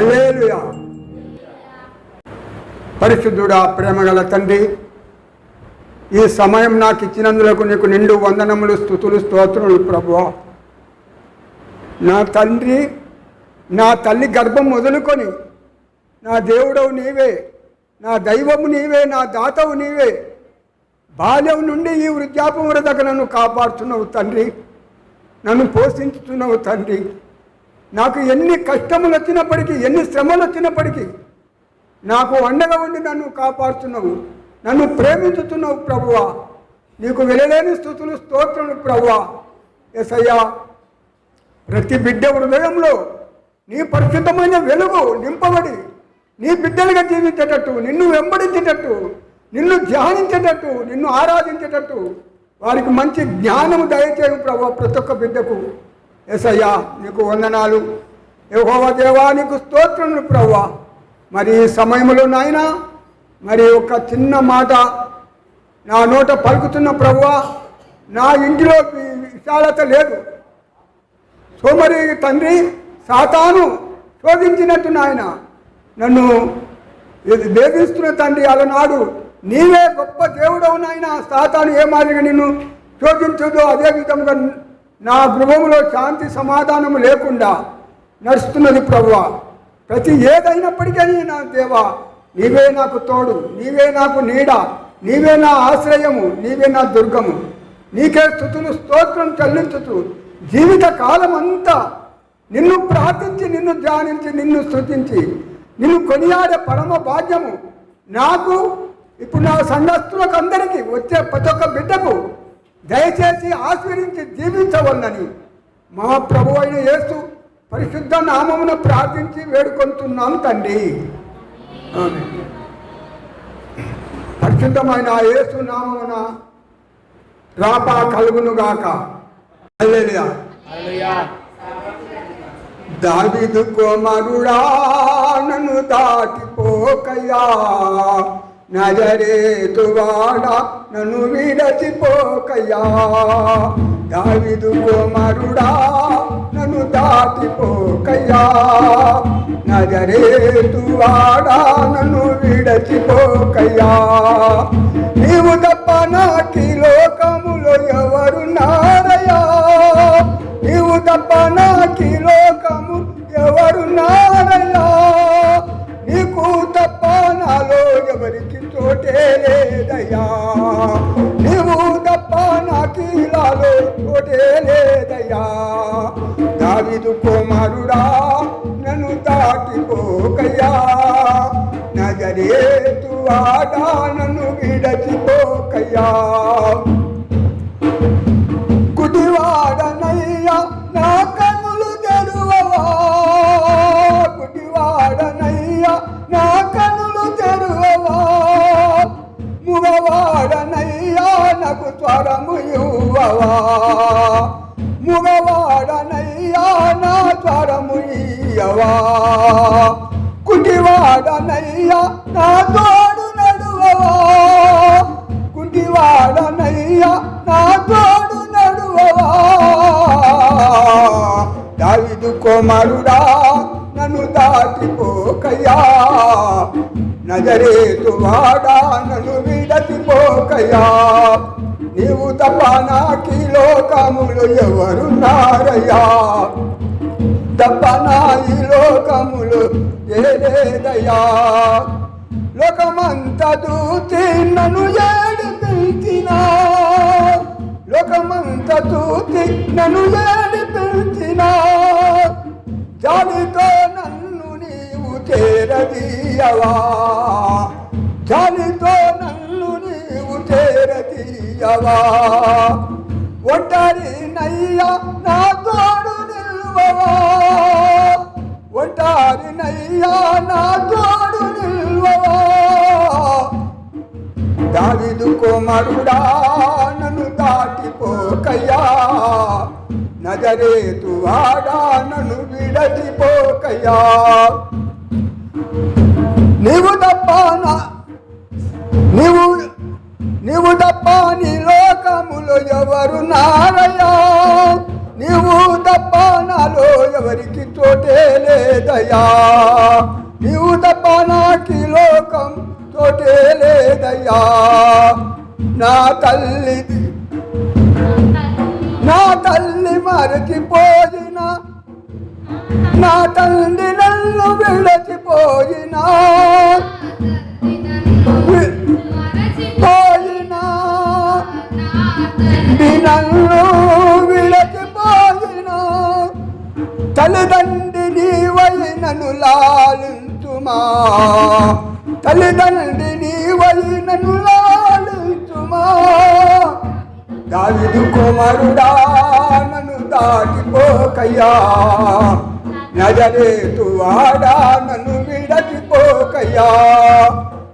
Hallelujah. పరిశుద్ధుడా ప్రేమగల తండ్రి ఈ సమయం నాకు ఇచ్చినందులకు నీకు నిండు వందనములు స్థుతులు స్తోత్రులు ప్రభు నా తండ్రి నా తల్లి గర్భం మొదలుకొని నా దేవుడవు నీవే నా దైవము నీవే నా దాతవు నీవే. బాల్యం నుండి ఈ వృద్ధాపం వరదకు నన్ను కాపాడుతున్నావు తండ్రి నన్ను పోషించుతున్నావు తండ్రి. నాకు ఎన్ని కష్టములు వచ్చినప్పటికీ ఎన్ని శ్రమలు వచ్చినప్పటికీ నాకు అండగా ఉండి నన్ను కాపాడుతున్నావు నన్ను ప్రేమించుతున్నావు ప్రభువా. నీకు వెళ్ళలేని స్థుతులు స్తోత్రములు ప్రభువా. ఎసయ్యా ప్రతి బిడ్డ హృదయంలో నీ పరిశుద్ధమైన వెలుగు నింపబడి నీ బిడ్డలుగా జీవించేటట్టు నిన్ను వెంబడించేటట్టు నిన్ను ధ్యానించేటట్టు నిన్ను ఆరాధించేటట్టు వారికి మంచి జ్ఞానము దయచేయు ప్రభు ప్రతి ఒక్క బిడ్డకు. ఎసయ్యా నీకు వందనాలు. యహోవ దేవా నీకు స్తోత్రములు ప్రభు మరి ఈ సమయంలో నాయన మరి ఒక చిన్న మాట నా నోట పలుకుతున్న ప్రభువా నా ఇంటిలో విశాలత లేదు. సోమరి తండ్రి సాతాను శోధించినట్టు నాయన నన్ను వేధిస్తున్న తండ్రి అలనాడు నీవే గొప్ప దేవుడవు నాయన సాతాను ఏ మాదిరిగా నిన్ను శోధించదో అదే విధంగా నా గృహంలో శాంతి సమాధానం లేకుండా నడుస్తున్నది ప్రభువ. ప్రతి ఏదైనప్పటికీ నా దేవా నీవే నాకు తోడు నీవే నాకు నీడ నీవే నా ఆశ్రయము నీవే నా దుర్గము. నీకే స్థుతులు స్తోత్రం చెల్లించుతూ జీవిత కాలం అంతా నిన్ను ప్రార్థించి నిన్ను ధ్యానించి నిన్ను స్థుతించి నిన్ను కొనియాడే పరమ భాగ్యము నాకు ఇప్పుడు నా సంఘస్తులకు అందరికీ వచ్చే ప్రతి ఒక్క బిడ్డకు దయచేసి ఆశీర్వించి జీవించవలనని మా ప్రభు అయిన యేసు పరిశుద్ధ నామమున ప్రార్థించి వేడుకొంటున్నాం తండ్రి. పరిశుద్ధమైన యేసు నామమున రాపా కలుగునుగాక దావిదు కుమారుడా నన్ను దాటిపోకయ్యా. నజరేతువాడా నన్ను విడచిపోకయ్యా. దావిదు కుమారుడా నన్ను దాటిపోకయ్యా. నజరేతువాడా నన్ను విడచిపోకయ్యా. నీవు తప్ప నాకి లోకములో ఎవరున్నారయ్యా నీవు తప్ప నాకి లేదయ్యా నీవు తప్ప నాకిలాలో చోటే లేదయ్యా. దావిదు కుమారుడా నన్ను దాటిపోకయ్యా. నజరేతు ఆడా నన్ను విడచిపోకయ్యా. నాకు స్వరము ఇవ్వవా ముగవాడనయ్యా నా స్వరము ఇయ్యవా కుటివాడనయ్యా నా తోడు నడువవా కుంటివాడనయ్యా నా తోడు నడువవా దావిదు కుమారుడా నన్ను దాటిపోకయ్యా నజరేతు వాడా నన్ను విడతిపోకయ్యా నీవు లోకములు ఎవరున్నారయ్యా? తప్ప ఈ లోకములు ఏదేదయ్యా లోకమంత దూతి నన్ను ఏడిపించిన లోకమంత దూతి నన్ను ఏడిపించిన జాలితో నన్ను నీవు చేరదీయవా? జాలితో నిలవా ఒంటరి నయ్యా నా తోడు నిల్వవా. ఒంటరి నయ్యా నా తోడు నిల్వవా. దావిదు కుమారుడా నన్ను దాటిపోకయ్యా. నజరేతు వాడా నన్ను విడచిపోకయ్యా నీవు తప్ప నా నీవు నీవు తప్ప నీ లోకములో ఎవరు నారయ్యా? నీవు తప్ప నాలో ఎవరికి చోటే లేదయ్యా? నీవు తప్ప నాకి లోకం చోటే లేదయ్యా? నా తల్లిది నా తల్లి మరచిపోయినా నా తండ్రి నన్ను విడచిపోయినా. నన్ను విడచిపోయినా. తల్లిదండ్రి నీవైనను లాలించుమా. తల్లిదండ్రి నీవైనను లాలించుమా. దావిదు కుమారుడా నన్ను దాటిపోకయ్యా. నజరేతు వాడా నన్ను విడచిపోకయ్యా.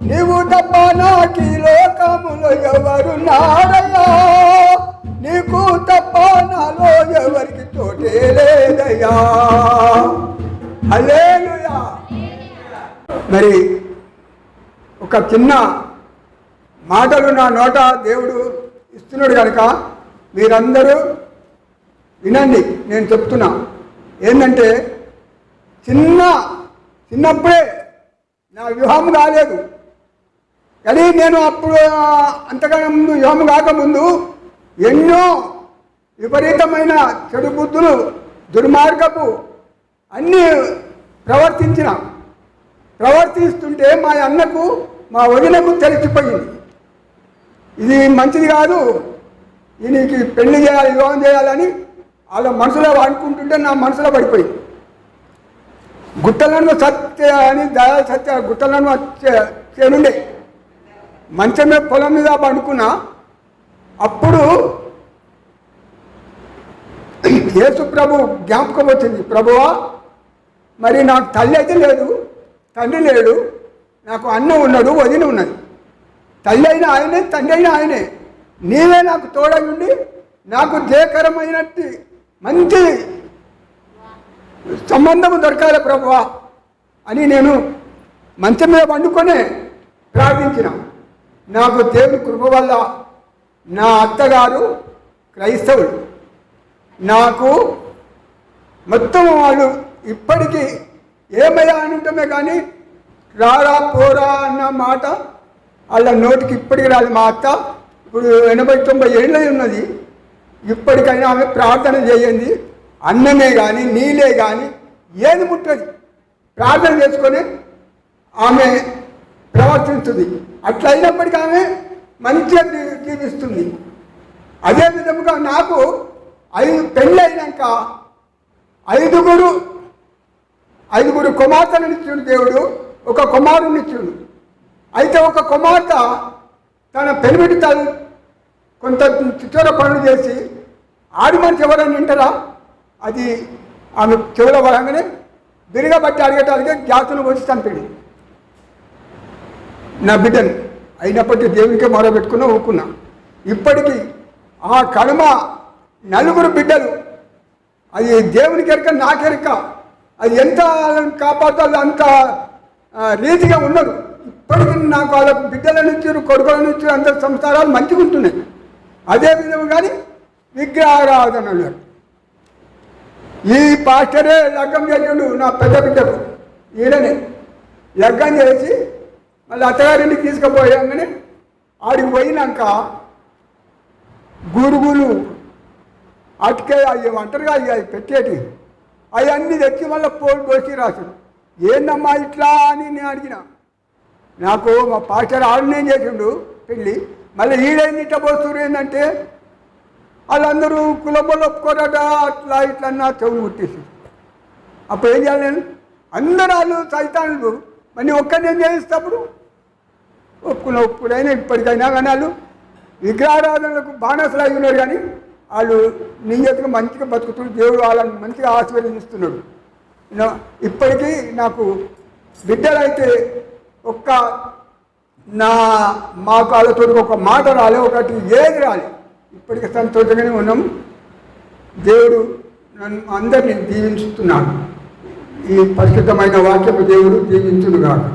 నీవు తప్ప నాకి లోకములో ఎవరు నారయ్యా నీకు తప్ప నాలో ఎవరికి తోటే లేదయ్యా? మరి ఒక చిన్న మాటలు నా నోట దేవుడు ఇస్తున్నాడు కనుక మీరందరూ వినండి నేను చెప్తున్నా. ఏంటంటే చిన్న చిన్నప్పుడే నా వివాహం కాలేదు కానీ నేను అప్పుడు అంతకన్నా ముందు వివాహం కాకముందు ఎన్నో విపరీతమైన చెడు బుద్ధులు దుర్మార్గపు అన్నీ ప్రవర్తించిన ప్రవర్తిస్తుంటే మా అన్నకు మా వదినకు తెలిసిపోయింది. ఇది మంచిది కాదు దీనికి పెళ్ళి చేయాలి వివాహం చేయాలని వాళ్ళ మనసులో అనుకుంటుంటే నా మనసులో పడిపోయింది. గుట్టలను సత్య అని దయా సత్య గుట్టలను చేనుండే. మంచమే పొలం మీద పండుకున్నా అప్పుడు యేసు ప్రభు జ్ఞాపకం వచ్చింది ప్రభువా మరి నాకు తల్లి అయితే లేదు తండ్రి లేడు నాకు అన్న ఉన్నాడు వదిన ఉన్నది. తల్లి అయిన ఆయనే తండ్రి అయిన ఆయనే. నీవే నాకు తోడై ఉండి నాకు జయకరమైనట్టు మంచి సంబంధం దొరకాలి ప్రభువా అని నేను మంచం మీద పండుకొనే ప్రార్థించిన. నాకు దేవుని కృప వల్ల నా అత్తగారు క్రైస్తవులు. నాకు మొత్తం వాళ్ళు ఇప్పటికీ ఏమయ్యా అని ఉంటామే కానీ రారా పోరా అన్న మాట వాళ్ళ నోటికి ఇప్పటికి రాదు. మా అత్త ఇప్పుడు ఎనభై తొంభై ఏళ్ళై ఉన్నది. ఇప్పటికైనా ఆమె ప్రార్థన చేయండి. అన్నమే కానీ నీళ్ళే కానీ ఏది ముట్టది. ప్రార్థన చేసుకొని ఆమె ప్రవర్తిస్తుంది. అట్లా అయినప్పటికీ ఆమె మంచిగా జీవిస్తుంది అదే విధముగా నాకు ఐదు పెళ్ళి అయినాక ఐదుగురు ఐదుగురు కుమార్తెనిచ్చుడు దేవుడు ఒక కుమారుని ఇచ్చిండు. అయితే ఒక కుమార్తె తన పెనిమిటి తను కొంత చిచ్చోర పనులు చేసి ఆడి మనిషి ఎవరైనా వింటారా? అది ఆమె చెవుల పడంగానే బిరిగబట్టి అడిగేటానికి జాతులు వచ్చి చంపాడు. నా బిడ్డను. అయినప్పటికీ దేవునికే మొరబెట్టుకున్నా ఊరుకున్నా. ఇప్పటికీ ఆ కడమ నలుగురు బిడ్డలు అది దేవునికి ఎరక నాకెరక అది ఎంత కాపాడాలో అంత రీతిగా ఉన్నారు ఇప్పటికీ నాకు వాళ్ళ బిడ్డల నుంచి కొడుకులను నుంచి అంత సంసారాలు మంచిగా ఉంటున్నాయి. అదే విధంగా కానీ విగ్రహారాధనలు. ఈ పాస్టరే లగ్గం చేసిండు నా పెద్ద బిడ్డకు. ఈయననే లగ్గం చేసి మళ్ళీ అత్తగారింటికి తీసుకుపోయాగానే ఆడికి పోయినాక గురుగులు అటుకే అవి ఒంటరిగా అవి పెట్టేటి. అవన్నీ తెచ్చి మళ్ళీ పోటీ పోసి రాశాడు ఏందమ్మా ఇట్లా అని నేను అడిగిన. నాకు మా పాస్టర్ ఆడనే చేసిండు పెళ్ళి మళ్ళీ ఈడేంది ఇట్లా పోస్తున్నారు ఏంటంటే వాళ్ళందరూ కులబలు ఒప్పుకోరట అట్లా ఇట్లా నా చెవులు కుట్టేసి అప్పుడు ఏం చేయాలి నేను? అందరూ వాళ్ళు సైతానులు. మరి ఒక్కరిని ఏం చేయిస్తప్పుడు ఒప్పుకున్న ఒప్పుడైనా ఇప్పటికైనా కానీ వాళ్ళు విగ్రహారాధనలకు బాణసులు అయి ఉన్నారు కానీ వాళ్ళు నిజంగా మంచిగా బతుకుతున్నారు. దేవుడు వాళ్ళని మంచిగా ఆశీర్వదిస్తున్నాడు ఇప్పటికీ నాకు బిడ్డలైతే ఒక్క నా మాకు వాళ్ళతో ఒక మాట రాలే ఒకటి ఏది రాలే. ఇప్పటికీ సంతోషంగానే ఉన్నాం. దేవుడు నన్ను అందరినీ దీవించుతున్నాను ఈ పరిశుద్ధమైన వాక్యపు దేవుడు దీవించునుగాక.